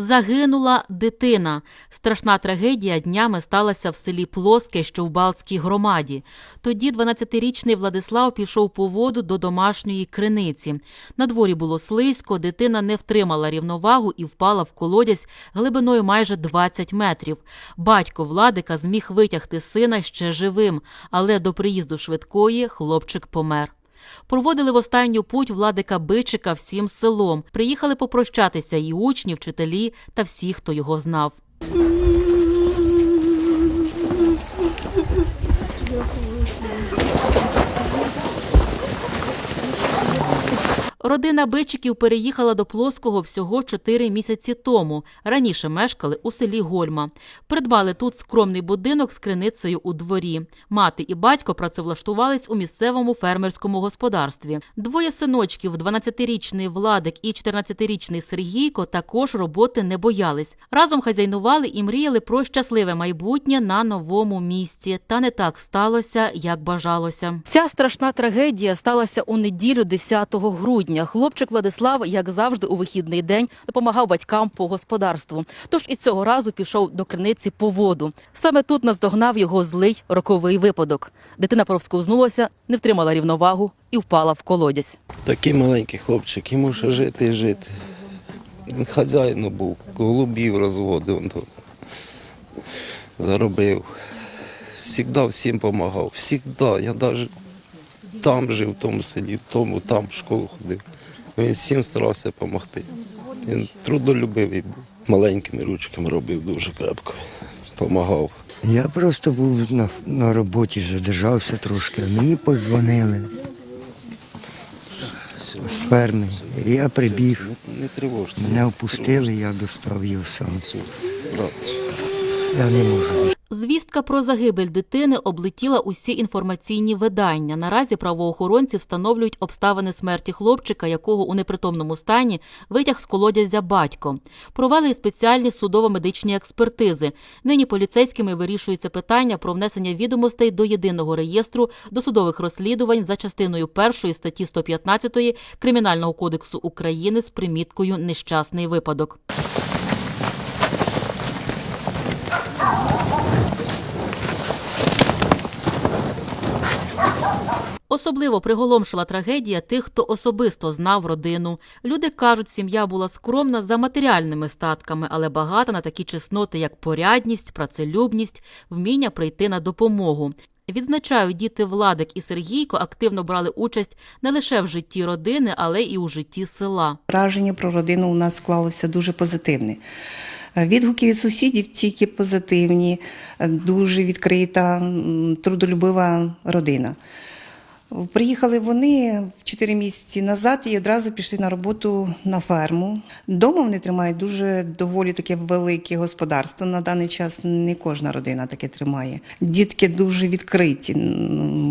Загинула дитина. Страшна трагедія днями сталася в селі Плоске, що в Балтській громаді. Тоді 12-річний Владислав пішов по воду до домашньої криниці. На дворі було слизько, дитина не втримала рівновагу і впала в колодязь глибиною майже 20 метрів. Батько Владика зміг витягти сина ще живим, але до приїзду швидкої хлопчик помер. Проводили в останню путь владика Бичика всім селом. Приїхали попрощатися і учні, вчителі та всі, хто його знав. Родина Бичиків переїхала до Плоского всього чотири місяці тому. Раніше мешкали у селі Гольма. Придбали тут скромний будинок з криницею у дворі. Мати і батько працевлаштувались у місцевому фермерському господарстві. Двоє синочків, 12-річний Владик і 14-річний Сергійко, також роботи не боялись. Разом хазяйнували і мріяли про щасливе майбутнє на новому місці. Та не так сталося, як бажалося. Ця страшна трагедія сталася у неділю 10 грудня. Хлопчик Владислав, як завжди, у вихідний день допомагав батькам по господарству. Тож і цього разу пішов до криниці по воду. Саме тут наздогнав його злий роковий випадок. Дитина провсковзнулася, не втримала рівновагу і впала в колодязь. Такий маленький хлопчик, йому ще жити і жити. Він хазяїном був, голубів розводив, тут. заробив. Всігда всім допомагав. Всігда. Я навіть там жив, в тому селі, тому, там в школу ходив. Він всім старався допомогти. Він трудолюбивий був. Маленькими ручками робив дуже крепко. Допомагав. Я просто був на, на роботі, задержався трошки. Мені подзвонили з ферми. Я прибіг, Не тривожся. мене опустили, я достав його сам. Я не можу. Звістка про загибель дитини облетіла усі інформаційні видання. Наразі правоохоронці встановлюють обставини смерті хлопчика, якого у непритомному стані витяг з колодязя батько. Провели спеціальні судово-медичні експертизи. Нині поліцейськими вирішується питання про внесення відомостей до єдиного реєстру досудових розслідувань за частиною першої статті 115 Кримінального кодексу України з приміткою нещасний випадок. Особливо приголомшила трагедія тих, хто особисто знав родину. Люди кажуть, сім'я була скромна за матеріальними статками, але багата на такі чесноти, як порядність, працелюбність, вміння прийти на допомогу. Відзначають, діти Владик і Сергійко активно брали участь не лише в житті родини, але і у житті села. Враження про родину у нас склалося дуже позитивне. Відгуки від сусідів тільки позитивні, дуже відкрита, трудолюбива родина. Приїхали вони в 4 місяці назад і одразу пішли на роботу на ферму. Дома вони тримають дуже доволі таке велике господарство. На даний час не кожна родина таке тримає. Дітки дуже відкриті,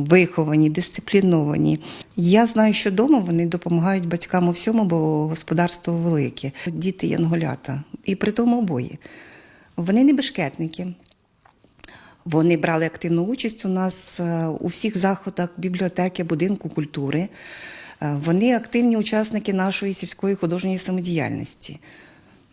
виховані, дисципліновані. Я знаю, що вдома вони допомагають батькам у всьому, бо господарство велике. Діти янголята, і при тому обоє. Вони не бешкетники. Вони брали активну участь у нас е, у всіх заходах бібліотеки, будинку культури. Е, Вони активні учасники нашої сільської художньої самодіяльності.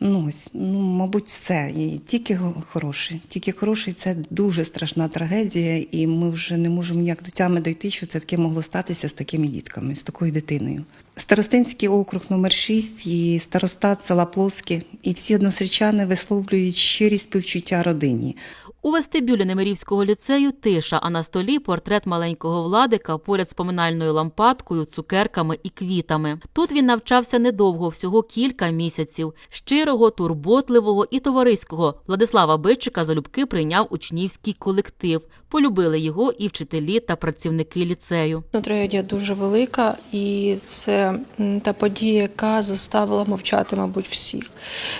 Ну, ну, мабуть, все. І тільки хороше. Тільки хороше, це дуже страшна трагедія, і ми вже не можемо ніяк до тями дойти, що це таке могло статися з такими дітками, з такою дитиною. Старостинський округ номер 6 і старостат села Плоске, і всі односельчани висловлюють щирі співчуття родині. У вестибюлі Немирівського ліцею тиша, а на столі портрет маленького владика поряд з поминальною лампадкою, цукерками і квітами. Тут він навчався недовго, всього кілька місяців. Щирого, турботливого і товариського Владислава Бичика залюбки прийняв учнівський колектив. Полюбили його і вчителі та працівники ліцею. Трагедія дуже велика, і це та подія, яка заставила мовчати, мабуть, всіх.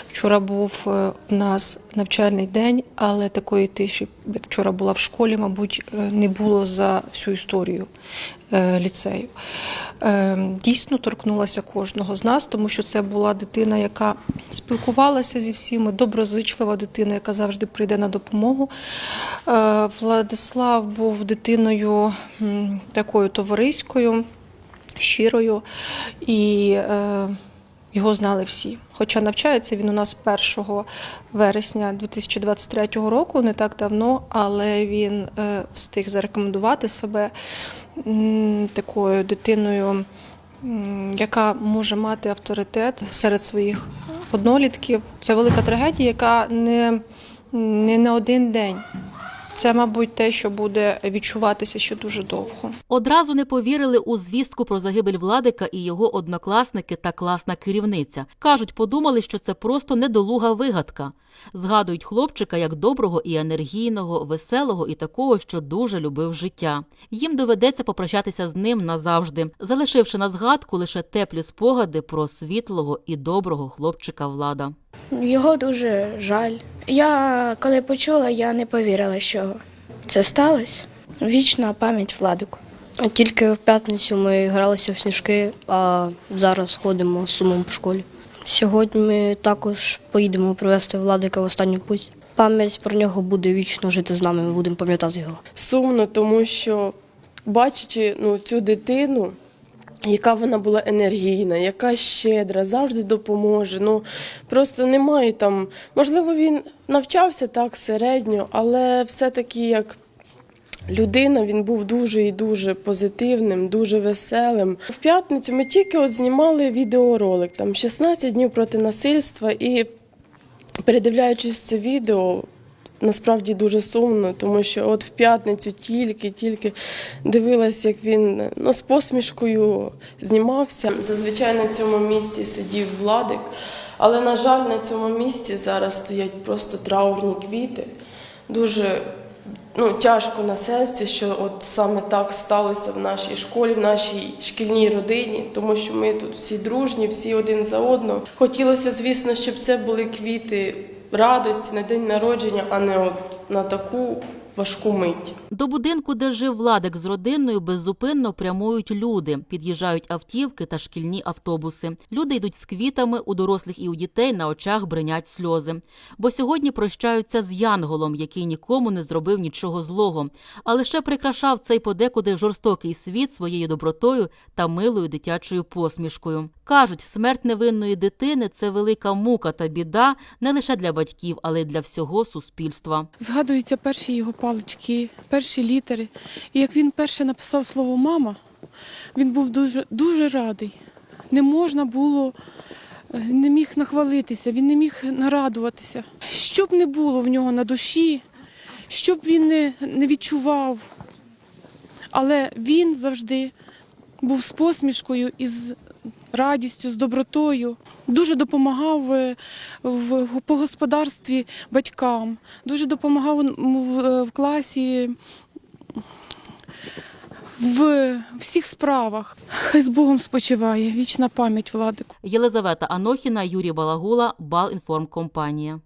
Вчора був е, у нас навчальний день, але такої тиші, як вчора була в школі, мабуть, е, не було за всю історію е, ліцею. Е, Дійсно торкнулася кожного з нас, тому що це була дитина, яка спілкувалася зі всіми, доброзичлива дитина, яка завжди прийде на допомогу. Владислав був дитиною такою товариською, щирою. І його знали всі. Хоча навчається він у нас 1 вересня 2023 року, не так давно, але він е, встиг зарекомендувати себе такою дитиною, яка може мати авторитет серед своїх однолітків. Це велика трагедія, яка не, не на один день. Це, мабуть, те, що буде відчуватися ще дуже довго. Одразу не повірили у звістку про загибель Владика і його однокласники та класна керівниця. Кажуть, подумали, що це просто недолуга вигадка. Згадують хлопчика як доброго і енергійного, веселого і такого, що дуже любив життя. Їм доведеться попрощатися з ним назавжди, залишивши на згадку лише теплі спогади про світлого і доброго хлопчика Влада. Його дуже жаль. Я коли почула, я не повірила, що це сталося. Вічна пам'ять Владику. Тільки в п'ятницю ми гралися в сніжки, а зараз ходимо з сумом по школі. Сьогодні ми також поїдемо привезти Владика в останню путь. Пам'ять про нього буде вічно жити з нами, ми будемо пам'ятати його. сумно, тому що бачачи ну, цю дитину, яка вона була енергійна, яка щедра, завжди допоможе. Ну просто немає там. Можливо, він навчався так середньо, але все-таки як. Людина він був дуже і дуже позитивним, дуже веселим. В п'ятницю ми тільки от знімали відеоролик, там 16 днів проти насильства, і передивляючись це відео, насправді дуже сумно, тому що от в п'ятницю тільки-тільки дивилась, як він ну, з посмішкою знімався. Зазвичай на цьому місці сидів Владик, але, на жаль, на цьому місці зараз стоять просто траурні квіти. Дуже ну, тяжко на серці, що от саме так сталося в нашій школі, в нашій шкільній родині, тому що ми тут всі дружні, всі один за одного. Хотілося, звісно, щоб це були квіти радості на день народження, а не от на таку важку мить. До будинку, де жив Владик з родиною, беззупинно прямують люди. Під'їжджають автівки та шкільні автобуси. Люди йдуть з квітами, у дорослих і у дітей на очах бринять сльози. Бо сьогодні прощаються з Янголом, який нікому не зробив нічого злого, а лише прикрашав цей подекуди жорстокий світ своєю добротою та милою дитячою посмішкою. Кажуть, смерть невинної дитини це велика мука та біда не лише для батьків, але й для всього суспільства. Згадуються перші його палички, перші літери. І як він перше написав слово мама, він був дуже, дуже радий. Не можна було, е, не міг нахвалитися, він не міг нарадуватися. Що б не було в нього на душі, що б він не, не відчував. Але він завжди був з посмішкою і з радістю, з добротою. Дуже допомагав е, в, по господарстві батькам, дуже допомагав в, в класі. В всіх справах. Хай з Богом спочиває. Вічна пам'ять владику. Єлизавета Анохіна, Юрій Балагула, Балінформкомпанія.